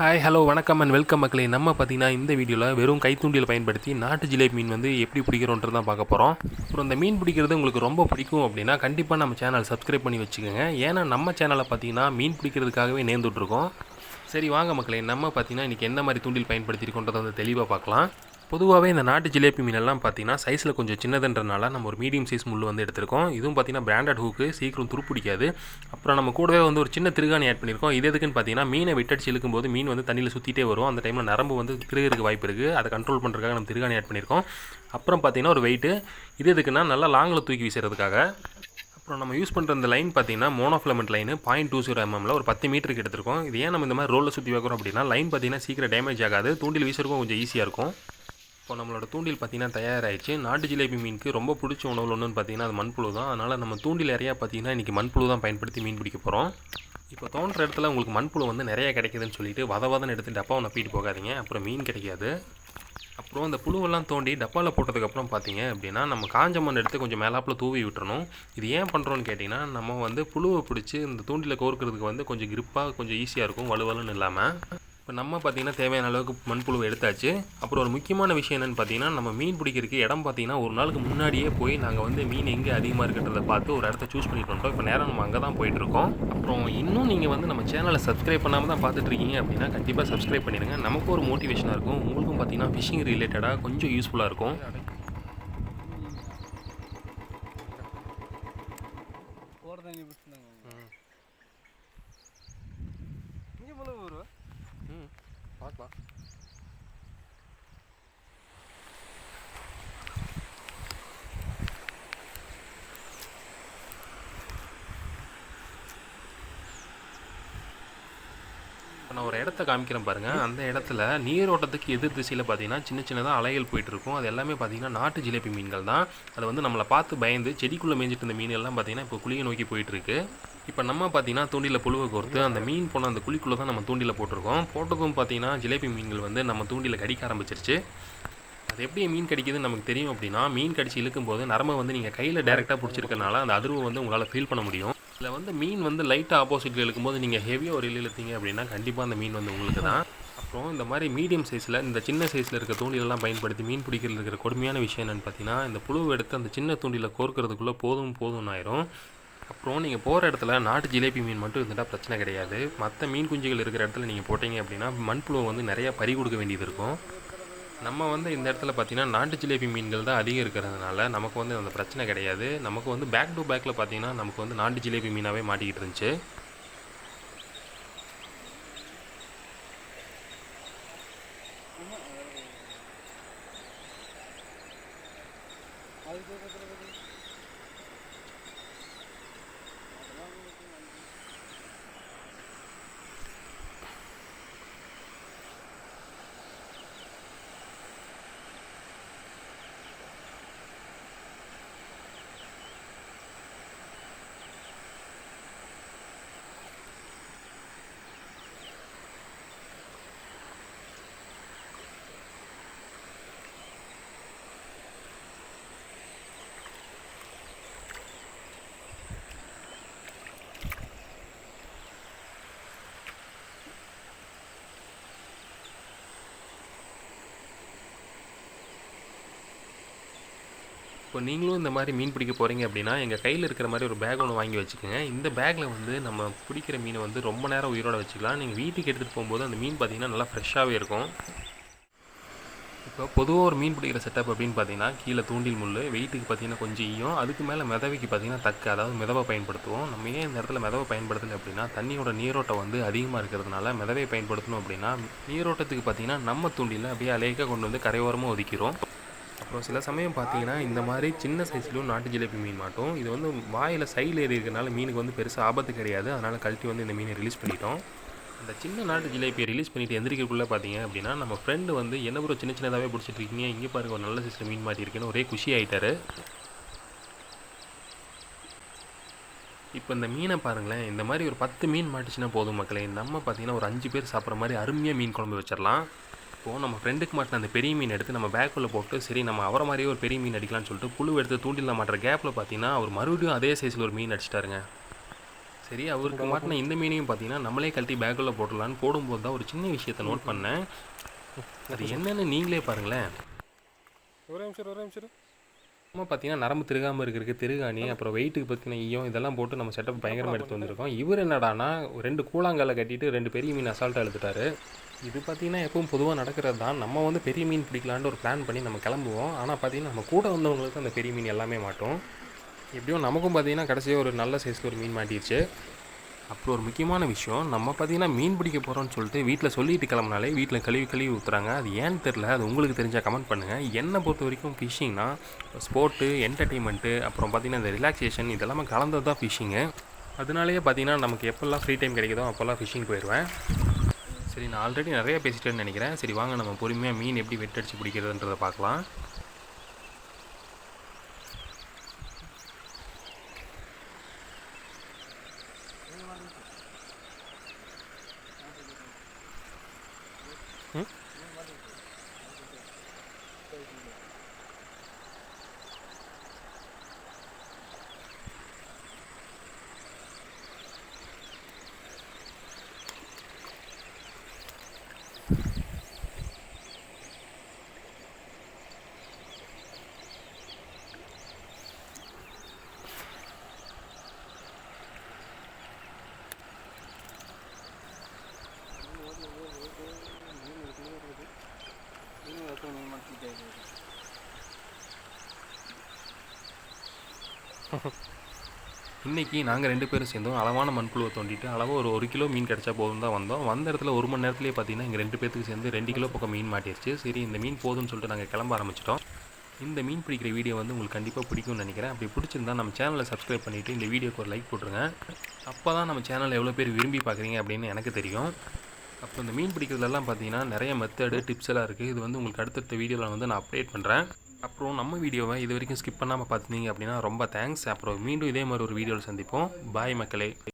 Hi hello வணக்கம் and welcome மக்களே. நம்ம பார்த்தீங்கன்னா இந்த வீடியோவில் வெறும் கைத்தூண்டியில் பயன்படுத்தி நாட்டு ஜிலேபி மீன் வந்து எப்படி பிடிக்கிறோன்றது தான் பார்க்க போகிறோம் அப்புறம் இந்த மீன் பிடிக்கிறது உங்களுக்கு ரொம்ப பிடிக்கும் அப்படின்னா கண்டிப்பாக நம்ம சேனல் சப்ஸ்கிரைப் பண்ணி வச்சுக்கோங்க. ஏன்னா நம்ம சேனலை பார்த்தீங்கன்னா மீன் பிடிக்கிறதுக்காகவே நேர்ந்துட்ருக்கோம் சரி வாங்க மக்களே. நம்ம பார்த்தீங்கன்னா இன்றைக்கி என்ன மாதிரி தூண்டில் பயன்படுத்தியிருக்கோன்றதை வந்து தெளிவாக பார்க்கலாம். பொதுவாகவே இந்த நாட்டு ஜிலேபி மீனெல்லாம் பார்த்தீங்கன்னா சைஸில் கொஞ்சம் சின்னதுன்றனால நம்ம ஒரு மீடியம் சைஸ் முள் வந்து எடுத்திருக்கோம். இதுவும் பார்த்தீங்கன்னா பிராண்டட் ஹூக்கு சீக்கிரம் துருப்பிடிக்காது. அப்புறம் நம்ம கூடவே வந்து ஒரு சின்ன திருகாணி ஆட் பண்ணியிருக்கோம். இது எதுக்குன்னு பார்த்தீங்கன்னா மீனை விட்டடிச்சு இழுக்கும்போது மீன் வந்து தண்ணியில் சுற்றிட்டே வரும். அந்த டைமில் நரம்பு வந்து திருகிறதுக்கு வாய்ப்பு இருக்குது அதை கண்ட்ரோல் பண்ணுறதுக்காக நம்ம திருகாணி ஆட் பண்ணியிருக்கோம். அப்புறம் பார்த்தீங்கன்னா ஒரு வெயிட்டு இது எதுக்குன்னா நல்லா லாங்கில் தூக்கி வீசுறதுக்காக. அப்புறம் நம்ம யூஸ் பண்ணுற இந்த லைன் பார்த்தீங்கன்னா monofilament line point two zero எம்எம்ல ஒரு பத்து மீட்டருக்கு எடுத்திருக்கோம். இது ஏன் நம்ம இந்த மாதிரி ரோலில் சுற்றி வைக்கிறோம் அப்படின்னா லைன் பார்த்தீங்கன்னா சீக்கிரம் டேமேஜ் ஆகாது. தூண்டில் வீசுறதுக்கும் கொஞ்சம் ஈஸியாக இருக்கும். இப்போ நம்மளோட தூண்டில் பார்த்திங்கன்னா தயாராகிடுச்சு நாட்டு ஜிலேபி மீனுக்கு ரொம்ப பிடிச்ச உணவு ஒன்றுன்னு பார்த்தீங்கன்னா அது மண்புழு தான். அதனால் நம்ம தூண்டில் நிறையா பார்த்தீங்கன்னா இன்றைக்கி மண்புழு தான் பயன்படுத்தி மீன் பிடிக்க போகிறோம் இப்போ தோன்ற இடத்துல உங்களுக்கு மண்புழு வந்து நிறையா கிடைக்குதுன்னு சொல்லிட்டு வத வதன்னு எடுத்து டப்பாவை நப்பிட்டு போகாதீங்க. அப்புறம் மீன் கிடைக்காது. அப்புறம் அந்த புழுவெல்லாம் தோண்டி டப்பாவில் போட்டதுக்கப்புறம் பார்த்தீங்க அப்படின்னா நம்ம காஞ்ச மண் எடுத்து கொஞ்சம் மேலாப்பில் தூவி விட்டுறணும். இது ஏன் பண்ணுறோன்னு கேட்டிங்கன்னா நம்ம வந்து புழுவை பிடிச்சி இந்த தூண்டில் கோர்க்கிறதுக்கு வந்து கொஞ்சம் கிரிப்பாக கொஞ்சம் ஈஸியாக இருக்கும் வலுவலுன்னு இல்லாமல் இப்போ நம்ம பார்த்தீங்கன்னா தேவையான அளவுக்கு மண்புழு எடுத்தாச்சு. அப்புறம் ஒரு முக்கியமான விஷயம் என்னென்னு பார்த்தீங்கன்னா நம்ம மீன் பிடிக்கிறதுக்கு இடம் பார்த்தீங்கன்னா ஒரு நாளுக்கு முன்னாடியே போய் நாங்கள் வந்து மீன் எங்கே அதிகமாக இருக்கிறத பார்த்து ஒரு இடத்த சூஸ் பண்ணிட்டு வந்தோம் இப்போ நேரம் நம்ம அங்கே தான் போயிட்டுருக்கோம். அப்புறம் இன்னும் நீங்கள் வந்து நம்ம சேனலை சப்ஸ்கிரைப் பண்ணாமல் தான் பார்த்துட்ருக்கீங்க அப்படின்னா கண்டிப்பாக சப்ஸ்கிரைப் பண்ணிடுங்க. நமக்கும் ஒரு மோட்டிவேஷனாக இருக்கும். உங்களுக்கும் பார்த்தீங்கன்னா ஃபிஷிங் ரிலேட்டடாக கொஞ்சம் யூஸ்ஃபுல்லாக இருக்கும் போகிற தண்ணி பிடிச்சிருந்தாங்க இங்கே போல ஊரு ம் பார்க்கலாம் இப்போ நான் ஒரு இடத்த காமிக்கிறேன் பாருங்கள் அந்த இடத்துல நீரோட்டத்துக்கு எதிர் திசையில் பார்த்தீங்கன்னா சின்ன சின்னதாக அலைகள் போயிட்டு இருக்கும். அது எல்லாமே பார்த்தீங்கன்னா நாட்டு ஜிலேபி மீன்கள் தான். அது வந்து நம்மளை பார்த்து பயந்து செடிக்குள்ளே மேய்ஞ்சிட்டு இருந்த மீன் எல்லாம் பார்த்தீங்கன்னா இப்போ குழியை நோக்கி போயிட்டு இருக்கு. இப்போ நம்ம பார்த்தீங்கன்னா தூண்டியில் புழுவை கோர்த்து அந்த மீன் போன அந்த குழிக்குள்ளே தான் நம்ம தூண்டியில் போட்டிருக்கோம். போட்டதும் பார்த்தீங்கன்னா ஜிலேபி மீன்கள் வந்து நம்ம தூண்டியில் கடிக்க ஆரம்பிச்சிருச்சு. அது எப்படி மீன் கடிக்குதுன்னு நமக்கு தெரியும் அப்படின்னா மீன் கடிச்சு இழுக்கும்போது நரம்பை வந்து நீங்கள் கையில் டேரெக்டாக பிடிச்சிருக்கனால அந்த அதிர்வு வந்து உங்களால் ஃபீல் பண்ண முடியும். இதில் வந்து மீன் வந்து லைட்டாக ஆப்போசிட்டில் இழுக்கும்போது நீங்கள் ஹெவியாக ஒரு இல் இழுத்தீங்க அப்படின்னா கண்டிப்பாக அந்த மீன் வந்து உங்களுக்கு தான். அப்புறம் இந்த மாதிரி மீடியம் சைஸில் இந்த சின்ன சைஸில் இருக்க தூண்டிலெல்லாம் பயன்படுத்தி மீன் பிடிக்கிறது இருக்கிற கொடுமையான விஷயம் என்னென்னு பார்த்தீங்கன்னா இந்த புழுவை எடுத்து அந்த சின்ன தூண்டியில் கோர்க்கறதுக்குள்ளே போதும் போதும்னு ஆயிரும். அப்புறம் நீங்கள் போகிற இடத்துல நாட்டு ஜிலேபி மீன் மட்டும் இருந்துட்டால் பிரச்சனை கிடையாது. மற்ற மீன் குஞ்சுகள் இருக்கிற இடத்துல நீங்கள் போட்டீங்க அப்படின்னா மண்புழு வந்து நிறையா பறி கொடுக்க வேண்டியது இருக்கும். நம்ம வந்து இந்த இடத்துல பார்த்திங்கன்னா நாட்டு ஜிலேபி மீன்கள் தான் அதிகம் இருக்கிறதுனால நமக்கு வந்து அந்த பிரச்சனை கிடையாது. நமக்கு வந்து பேக் டு பேக்கில் பார்த்தீங்கன்னா நமக்கு வந்து நாட்டு ஜிலேபி மீனாகவே மாட்டிக்கிட்டு இருந்துச்சு. இப்போ நீங்களும் இந்த மாதிரி மீன் பிடிக்க போகிறீங்க அப்படின்னா எங்கள் கையில் இருக்கிற மாதிரி ஒரு பேக் ஒன்று வாங்கி வச்சுக்கோங்க. இந்த பேக்கில் வந்து நம்ம பிடிக்கிற மீனை வந்து ரொம்ப நேரம் உயிரோட வச்சுக்கலாம். நீங்கள் வீட்டுக்கு எடுத்துகிட்டு போகும்போது அந்த மீன் பார்த்தீங்கன்னா நல்லா ஃப்ரெஷ்ஷாகவே இருக்கும். இப்போ பொதுவாக ஒரு மீன் பிடிக்கிற செட்டப் அப்படின்னு பார்த்தீங்கன்னா கீழே தூண்டில் முள் வெயிட்டுக்கு பார்த்தீங்கன்னா கொஞ்சம் ஈயும் அதுக்கு மேலே மிதவைக்கு பார்த்தீங்கன்னா தக்கு அதாவது மிதவை பயன்படுத்துவோம். நம்ம ஏன் இந்த இடத்துல மிதவை பயன்படுத்தலை அப்படின்னா தண்ணியோட நீரோட்டம் வந்து அதிகமாக இருக்கிறதுனால மிதவை பயன்படுத்தணும் அப்படின்னா நீரோட்டத்துக்கு பார்த்தீங்கன்னா நம்ம தூண்டில அப்படியே அலேக்காக கொண்டு வந்து கரையோரமாக ஒதுக்கிறோம். அப்புறம் சில சமயம் பார்த்தீங்கன்னா இந்த மாதிரி சின்ன சைஸ்லையும் நாட்டு ஜிலேபி மீன் மாட்டோம். இது வந்து வாயில் சைடில் ஏறி இருக்கிறனால மீனுக்கு வந்து பெருசாக ஆபத்து கிடையாது. அதனால் கழட்டி வந்து இந்த மீனை ரிலீஸ் பண்ணிட்டோம். அந்த சின்ன நாட்டு ஜிலேபியை ரிலீஸ் பண்ணிட்டு எந்திரிக்கிறக்குள்ளே பார்த்தீங்க அப்படின்னா நம்ம ஃப்ரெண்டு வந்து என்ன ப்ரோ சின்ன சின்னதாகவே பிடிச்சிட்டு இருக்கீங்க? இங்கே பாருங்க ஒரு நல்ல சைஸில் மீன் மாட்டியிருக்குன்னு ஒரே குஷி ஆகிட்டாரு இப்போ இந்த மீனை பாருங்களேன் இந்த மாதிரி ஒரு பத்து மீன் மாட்டுச்சுன்னா போதும் மக்களே. நம்ம பார்த்தீங்கன்னா ஒரு அஞ்சு பேர் சாப்பிட்ற மாதிரி அருமையாக மீன் குழம்பு வச்சிடலாம். இப்போது நம்ம ஃப்ரெண்டுக்கு மாட்டின அந்த பெரிய மீன் எடுத்து நம்ம பேக்குள்ளே போட்டு சரி நம்ம அவரை மாதிரியே ஒரு பெரிய மீன் அடிக்கலாம்னு சொல்லிட்டு புழு எடுத்து தூண்டில் மாட்டுற கேப்பில் பார்த்தீங்கன்னா அவர் மறுபடியும் அதே சைஸில் ஒரு மீன் அடிச்சிட்டாருங்க. சரி அவருக்கு மாட்டின இந்த மீனையும் பார்த்தீங்கன்னா நம்மளே கழட்டி பேக்குள்ளே போட்டுடலான்னு போடும்போது தான் ஒரு சின்ன விஷயத்தை நோட் பண்ணேன். அது என்னன்னு நீங்களே பாருங்களேன். ஒரே நிமிஷம் ஒரே நிமிஷம். நம்ம பார்த்தீங்கன்னா நரம்பு திருகாமல் இருக்கிறதுக்கு திருகாணி அப்புறம் வெயிட்டுக்கு பற்றின ஈயம் இதெல்லாம் போட்டு நம்ம செட்டப் பயங்கரமாக எடுத்து வந்திருக்கோம். இவர் என்னடானா ரெண்டு கூழாங்கல்லை கட்டிட்டு ரெண்டு பெரிய மீன் அசால்ட்டாக எடுத்துட்டாரு இது பார்த்தீங்கன்னா எப்பவும் பொதுவாக நடக்கிறது தான். நம்ம வந்து பெரிய மீன் பிடிக்கலான்னு ஒரு பிளான் பண்ணி நம்ம கிளம்புவோம். ஆனால் பார்த்திங்கன்னா நம்ம கூட வந்தவங்களுக்கு அந்த பெரிய மீன் எல்லாமே மாட்டோம். எப்படியும் நமக்கும் பார்த்திங்கன்னா கடைசியாக ஒரு நல்ல சைஸில் ஒரு மீன் மாட்டிடுச்சு அப்புறம் ஒரு முக்கியமான விஷயம் நம்ம பார்த்தீங்கன்னா மீன் பிடிக்க போகிறோம்னு சொல்லிட்டு வீட்டில் சொல்லிட்டு கிளம்புனாலே வீட்டில் கழுவி கழுவி ஊற்றுறாங்க அது ஏன்னு தெரில அது உங்களுக்கு தெரிஞ்சால் கமெண்ட் பண்ணுங்கள் என்னை பொறுத்த வரைக்கும் ஃபிஷிங்னா ஸ்போர்ட்டு என்டர்டெயின்மெண்ட்டு அப்புறம் பார்த்திங்கன்னா இந்த ரிலாக்ஸேஷன் இதெல்லாமே கலந்தது தான் ஃபிஷ்ஷிங்கு அதனாலேயே பார்த்தீங்கன்னா நமக்கு எப்போல்லாம் ஃப்ரீ டைம் கிடைக்குதோ அப்போல்லாம் ஃபிஷிங் போயிடுவேன் சரி நான் ஆல்ரெடி நிறைய பேசிட்டேன்னு நினைக்கிறேன். சரி வாங்க நம்ம பொறுமையாக மீன் எப்படி வெட்டடிச்சு பிடிக்கிறதுன்றதை பார்க்கலாம். இன்றைக்கி நாங்கள் ரெண்டு பேரும் சேர்ந்தோம். அளவான மண்புழுவை தோண்டிட்டு அளவாக ஒரு ஒரு கிலோ மீன் கிடச்சா போதும் தான் வந்தோம். வந்த இடத்துல ஒரு மணி நேரத்துலேயே பார்த்தீங்கன்னா எங்கள் ரெண்டு பேத்துக்கு சேர்ந்து ரெண்டு கிலோ பக்கம் மீன் மாட்டிருச்சு. சரி இந்த மீன் போதும்னு சொல்லிட்டு நாங்கள் கிளம்ப ஆரம்பிச்சிட்டோம். இந்த மீன் பிடிக்கிற வீடியோ வந்து உங்களுக்கு கண்டிப்பாக பிடிக்கும்னு நினைக்கிறேன். அப்படி பிடிச்சிருந்தா நம்ம சேனலை சப்ஸ்கிரைப் பண்ணிவிட்டு இந்த வீடியோக்கு ஒரு லைக் போட்டுருங்க. அப்போ தான் நம்ம சேனலை எவ்வளோ பேர் விரும்பி பார்க்குறீங்க அப்படின்னு எனக்கு தெரியும். அப்போ இந்த மீன் பிடிக்கிறதுலலாம் பார்த்தீங்கன்னா நிறைய மெத்தடு டிப்ஸ் எல்லாம் இருக்குது இது வந்து உங்களுக்கு அடுத்தடுத்த வீடியோவில் வந்து நான் அப்டேட் பண்ணுறேன் அப்புறம் நம்ம வீடியோவை இது வரைக்கும் ஸ்கிப் பண்ணாமல் பார்த்துருந்தீங்க அப்படின்னா ரொம்ப தேங்க்ஸ் அப்புறம் மீண்டும் இதே மாதிரி ஒரு வீடியோவில் சந்திப்போம். பாய் மக்களே.